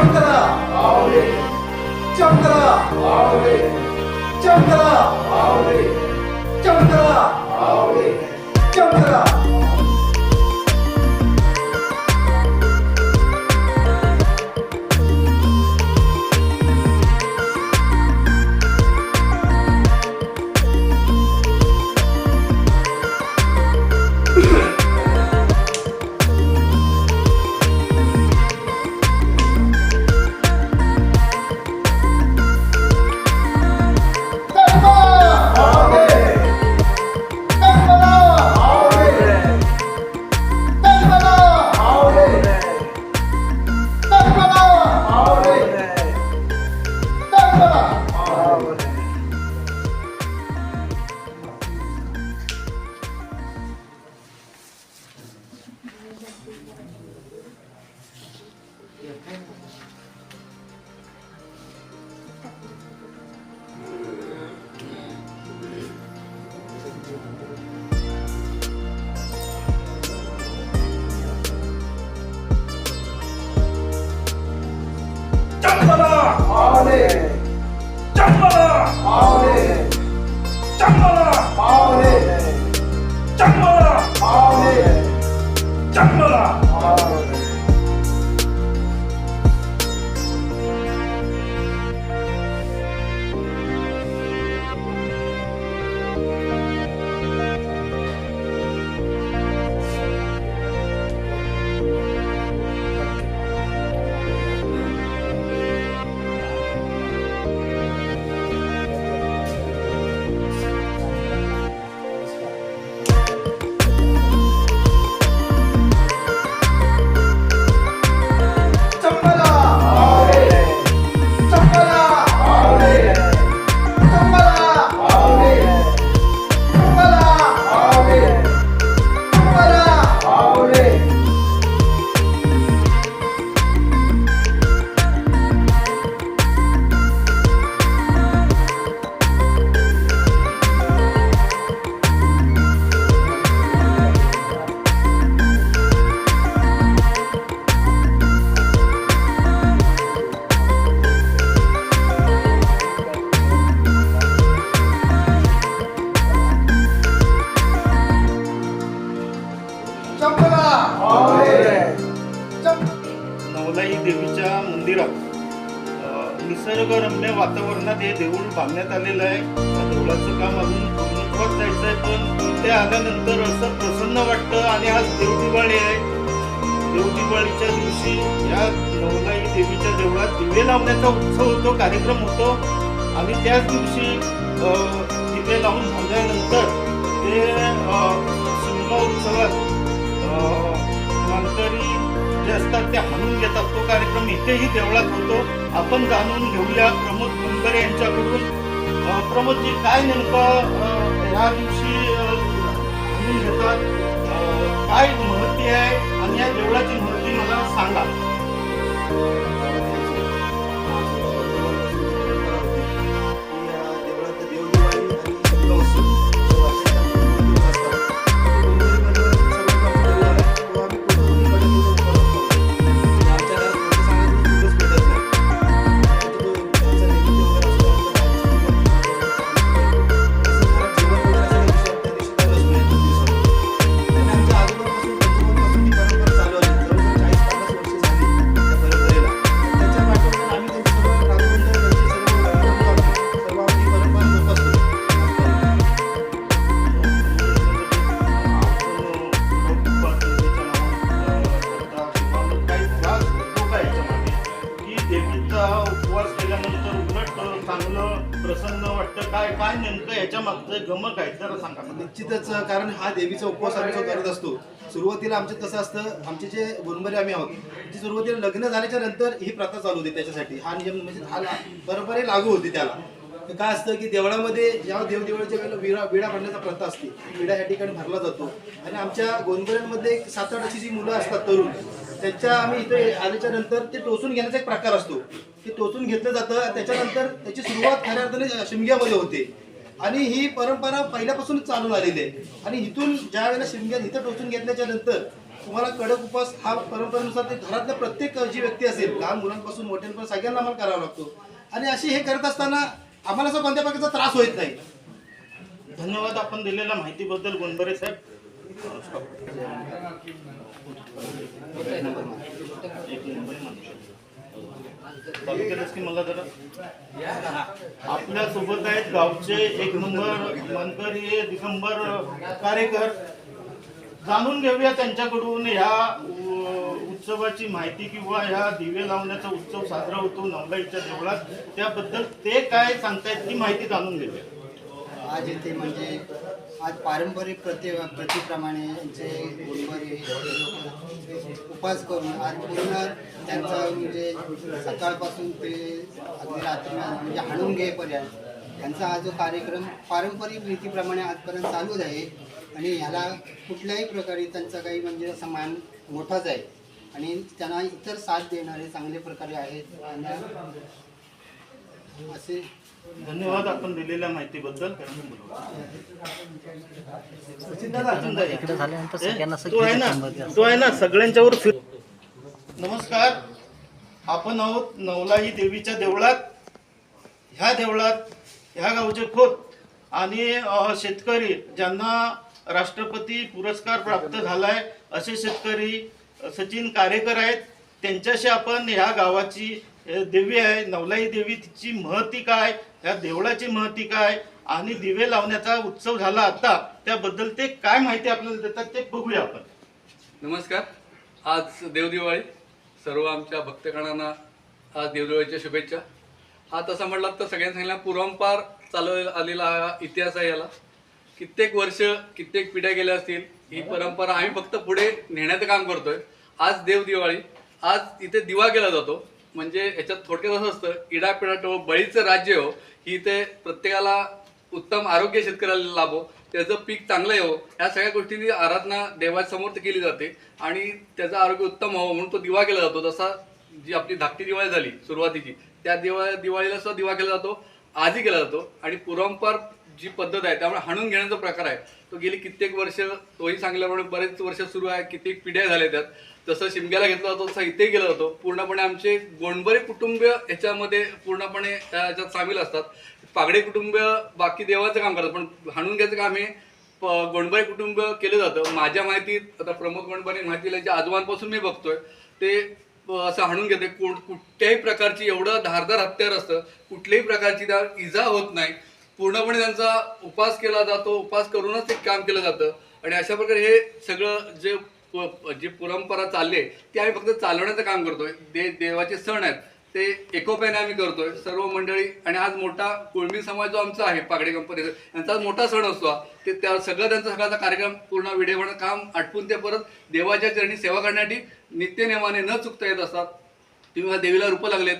짱따라! 아우리 짱따라! 아우리 짱따라! 아우리 짱따라! 아우리 짱따라! 下课了 बांधण्यात आलेलं आहे. त्या देवळाचं काम अजून पूर्णत्वात जायचं आहे पण ते आल्यानंतर असं प्रसन्न वाटतं? आणि आज देव दिवाळी आहे. देव दिवाळीच्या दिवशी या नवलाई देवीच्या देवळात दिवे लावण्याचा उत्सव होतो कार्यक्रम होतो. आणि त्याच दिवशी दिवे लावून झाल्यानंतर ते अ, शिमगा उत्सवात मानकरी जे असतात ते हाणून घेतात तो कार्यक्रम इथेही देवळात होतो. आपण जाणून घेऊया प्रमोद कुलकरे यांच्याकडून. प्रमोदजी काय नेमकं ह्या दिवशी हाणून घेतात काय महती आहे? आणि या देवळाची महती मला सांगा. प्रसन्न वाटतं काय काय नेमकं याच्या मागचं गमक आहे जरा सांगा मला. निश्चितच कारण हा देवीचा उपवास आम्ही जो करत असतो सुरुवातीला आमचे कसं असतं आमचे जे गुणबरे आम्ही आहोत जी सुरुवातीला लग्न झाल्याच्यानंतर ही प्रथा चालू होती त्याच्यासाठी. हा नियम म्हणजे हा ला- परंपरा लागू होती त्याला. तर काय असतं की देवळामध्ये जेव्हा देवदेवळाच्या वेळेला विडा विडा भरण्याचा प्रथा असते. विडा या ठिकाणी भरला जातो. आणि आमच्या गोंधळ्यांमध्ये एक सात आठ अशी जी मुलं असतात तरुण त्यांच्या आम्ही इथे आल्याच्यानंतर ते टोचून घेण्याचा एक प्रकार असतो. ते टोचून घेतलं जातं त्याच्यानंतर त्याची सुरुवात खऱ्या अर्थाने शिमग्यामध्ये होते. आणि ही परंपरा पहिल्यापासूनच चालून आलेली आहे. आणि इथून ज्या वेळेला शिमग्यात इथं टोचून घेतल्याच्या नंतर तुम्हाला कडक उपवास हा परंपरेनुसार ते घरातल्या प्रत्येक जी व्यक्ती असेल लहान मुलांपासून मोठ्यांपासून सगळ्यांना आम्हाला करावा लागतो. आणि अशी हे करत असताना आम्हाला असं कोणत्या प्रकारचा त्रास होत नाही. धन्यवाद आपण दिलेल्या माहितीबद्दल गोंडबरे साहेब. मला जरा आपल्यासोबत आहेत गावचे एक नंबर मनकरी दिगंबर कार्यकर जाणून घेऊया त्यांच्याकडून ह्या उत्सवाची माहिती किंवा ह्या दिवे लावण्याचा उत्सव साजरा होतो नवलाईच्या देवळात. त्याबद्दल ते काय सांगतायत ती माहिती जाणून घेऊया. आज येथे म्हणजे आज पारंपरिक प्रति प्रतीप्रमाणे जे गुरुवारी उपास करून आज पूर्ण त्यांचा म्हणजे सकाळपासून ते अगदी रात्री म्हणजे हाणून घेईपर्यंत त्यांचा हा जो कार्यक्रम पारंपरिक रीतीप्रमाणे आजपर्यंत चालूच आहे. आणि ह्याला कुठल्याही प्रकारे त्यांचा काही म्हणजे असा मान मोठाच आहे. आणि त्यांना इतर साथ देणारे चांगले प्रकारे आहेत. आणि असे धन्यवाद आपण दिलेल्या माहितीबद्दल. तो आहे ना शंभर द्या. तो आहे ना सगळ्यांच्यावर फिर नमस्कार. आपण आहोत नवलाई देवीच्या देवळात. ह्या देवळात ह्या गावचे खोत आणि शेतकरी ज्यांना राष्ट्रपती पुरस्कार प्राप्त झालाय असे शेतकरी सचिन कारेकर आहेत. त्यांच्याशी आपण ह्या गावाची देवी आहे. नवलाई देवी तिची महती काय? ह्या देवळाची महती काय आणि दिवे लावण्याचा उत्सव झाला आता त्याबद्दल ते काय माहिती आपल्याला देतात ते बघूया आपण. नमस्कार. आज देवदिवाळी. सर्व आमच्या भक्तगणांना आज देवदिवाळीच्या शुभेच्छा. हा तसा म्हटला तर सगळ्यांनी सांगितलं पूर्वंपार चालव आलेला हा इतिहास आहे याला. कित्येक वर्ष कित्येक पिढ्या गेल्या असतील ही परंपरा आम्ही फक्त पुढे नेण्याचं काम करतोय. आज देवदिवाळी. आज इथे दिवा केला जातो. म्हणजे याच्यात थोडक्यात असं असतं इडापिडा टो बळीचं राज्य हो. ही इथे प्रत्येकाला उत्तम आरोग्य शेतकऱ्याला लाभो त्याचं पीक चांगलं येवो ह्या सगळ्या गोष्टींची आराधना देवासमोर केली जाते. आणि त्याचं आरोग्य उत्तम व्हावं म्हणून तो दिवा केला जातो. जसा जी आपली धाकटी दिवाळी झाली सुरुवातीची त्या दिवाळी दिवाळीला सुद्धा दिवा केला जातो आजही केला जातो. आणि पुरंपर जी पद्धत आहे त्यामुळे हाणून घेण्याचा प्रकार आहे. तो गेली कित्येक वर्ष तोही सांगल्याप्रमाणे बरेच वर्ष सुरू आहे कित्येक पिढ्या झाल्या त्यात. जसं शिमग्याला घेतला जातो तसं इथेही गेला जातो पूर्णपणे आमचे गोंडबरे कुटुंबीय याच्यामध्ये पूर्णपणे याच्यात सामील असतात. पागडे कुटुंबीय बाकी देवाचं काम करतात पण हाणून घ्यायचं काम हे प- गोंडबरे कुटुंब केलं जातं. माझ्या माहितीत आता प्रमोद गोंडबरे माहितीला जे आजोबांपासून मी बघतोय ते असं हाणून घेते. कोण कुठल्याही प्रकारची एवढं धारदार हत्यार असतं कुठल्याही प्रकारची त्या इजा होत नाही. पूर्णपणे त्यांचा उपास केला जातो उपास करूनच ते काम केलं जातं. आणि अशा प्रकारे हे सगळं जे प- जी परंपरा चालली आहे ती आम्ही फक्त चालवण्याचं काम करतोय. दे देवाचे सण आहेत ते एकोप्याने आम्ही करतोय. सर्व मंडळी आणि आज मोठा कुळमी समाज जो आमचा आहे पागडे कंपनीचा यांचा आज मोठा सण असतो. ते त्या सगळं त्यांचा सगळ्याचा कार्यक्रम पूर्ण विडेवणं काम आटपून ते परत देवाच्या चरणी सेवा करण्यासाठी नित्यनेमाने न चुकता येत असतात. तुम्ही देवीला रूपं लागलेत.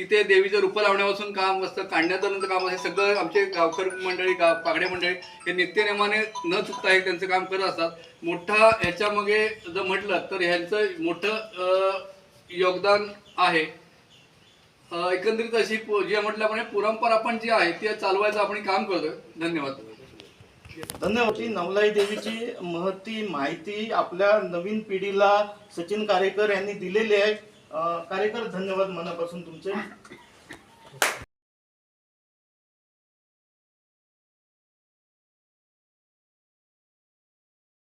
तिथे देवीचं रूपं लावण्यापासून काम असतं काढण्याचं काम असतं सगळं आमचे गावकर मंडळी गाव पागडे मंडळी हे नित्यनेमाने न चुकता हे त्यांचं काम करत असतात. मोठा ह्याच्यामागे जर म्हटलं तर ह्यांचं मोठं योगदान आहे. एकंदरीत अशी जे म्हटल्याप्रमाणे परंपरा आपण जी आहे ती चालवायचं आपण काम करतोय. धन्यवाद. धन्यवाद. नवलाई देवीची महती माहिती आपल्या नवीन पिढीला सचिन कारेकर यांनी दिलेली आहे. अं, धन्यवाद मनापासून तुमचे.